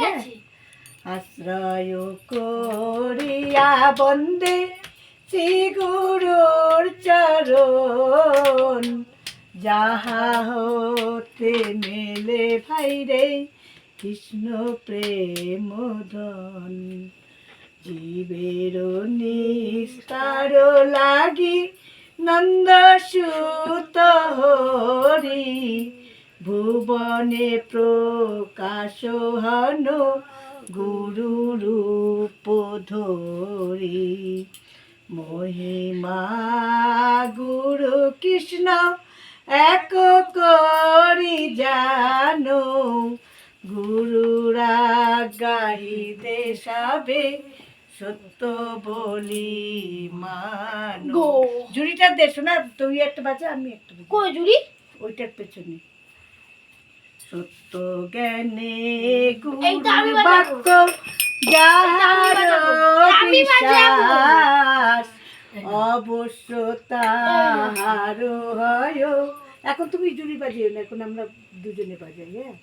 হ্যাঁ। আশ্রয় করিয়া বন্দে শ্রী গুরুর চরণ। যাহা হতে মেলে ভাইরে কৃষ্ণ প্রেম ধন। জীবের নিস্তার লাগি নন্দ সুত হরি। ভুবনে প্রকাশ হন গুরু রূপ ধরি মহিমা গুরু কৃষ্ণ এক করি জানো গুরুরা গাহিতে সবে সত্য বলি মানো। জুড়িটা দে শোনা তুই একটা বাজা আমি একটা। কই জুড়ি ওইটার পেছনে সত্য জ্ঞানে। বাক্য। বিশ্বাস অবশ্য তাহার হয় এখন তুমি জুড়ি বাজিও না এখন আমরা দুজনে বাজাই হ্যাঁ